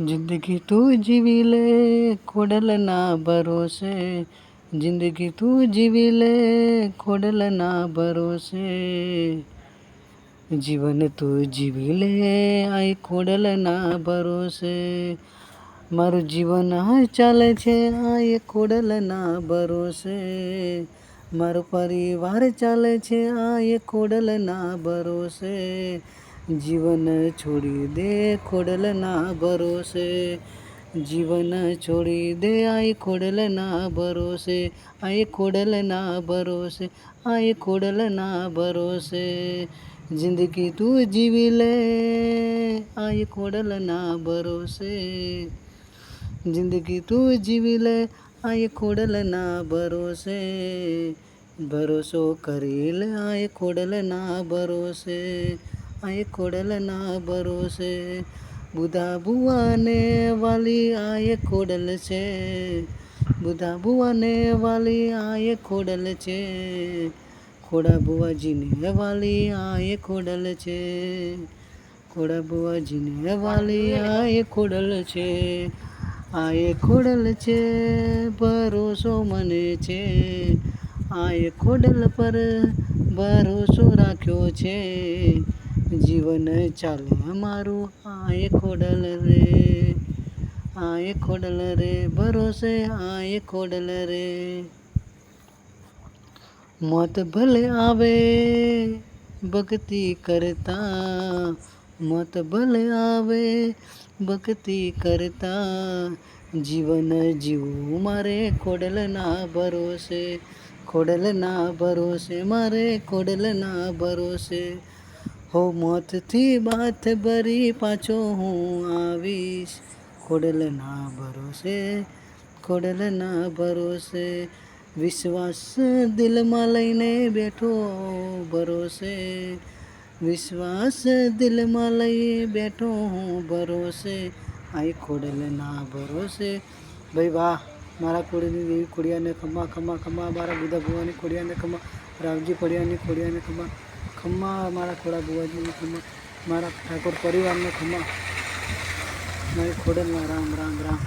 જિંદગી તું જીવી લે, ખોડલના ભરોસે. જિંદગી તું જીવી લે, ખોડલના ભરોસે. જીવન તું જીવી લે, આઈ ખોડલના ભરોસે. મારું જીવન ચાલે છે આ એ ખોડલના ભરોસે. મારો પરિવાર ચાલે છે આ એ ખોડલના ભરોસે. જીવન છોડી દે ખોડલના ભરોસે. જીવન છોડી દે આય ખોડલના ભરોસે. આય ખોડલના ભરોસે. આય ખોડલના ભરોસે. જિંદગી તું જીવી લે. આય ખોડલના ભરોસે. જિંદગી તું જીવી લે. આય ખોડલના ભરોસે. ભરોસો કરી લે આય ખોડલના ભરોસે. આય ખોડલના ભરોસે બુધા ભુવાને વાલી આય ખોડલ છે. બુધા ભુવાને વાલી આય ખોડલ છે. ખોડા બુવાજીને વાલી આય ખોડલ છે. ખોડા બુવાજીને વાલી આય ખોડલ છે. આય ખોડલ છે, ભરોસો મને છે. આય ખોડલ પર ભરોસો રાખ્યો છે. જીવન ચાલે. અમારું આય ખોડલ રે આય ખોડલ રે, ભરોસે આય ખોડલ રે. મોત ભલે આવે, ભક્તિ કરતા, મોત ભલે આવે, ભક્તિ કરતા, જીવન જીવું મારે ખોડલના ભરોસે ખોડલના ભરોસે, મારે ખોડલના ભરોસે. હો મોતથી બાથ ભરી પાછો હું આવીશ. ખોડલના ભરોસે ખોડલના ભરોસે, વિશ્વાસ દિલમાં લઈને બેઠો ભરોસે, વિશ્વાસ દિલમાં લઈ બેઠો હું ભરોસે. ખોડલે ના ભરોસે. ભાઈ વાહ, મારા કોડીની દેવી ખોડિયાને ખમા ખમા ખમા, મારા બુધા ભગવાનની ખોડિયાને ખમા રાવજી ખોડિયાની ખોડિયાને ખમા. ખમા મારા ખોડા ભુવાજીને ખમા મારા ઠાકોર પરિવારને ખમા મારી ખોડે રામ રામ રામ.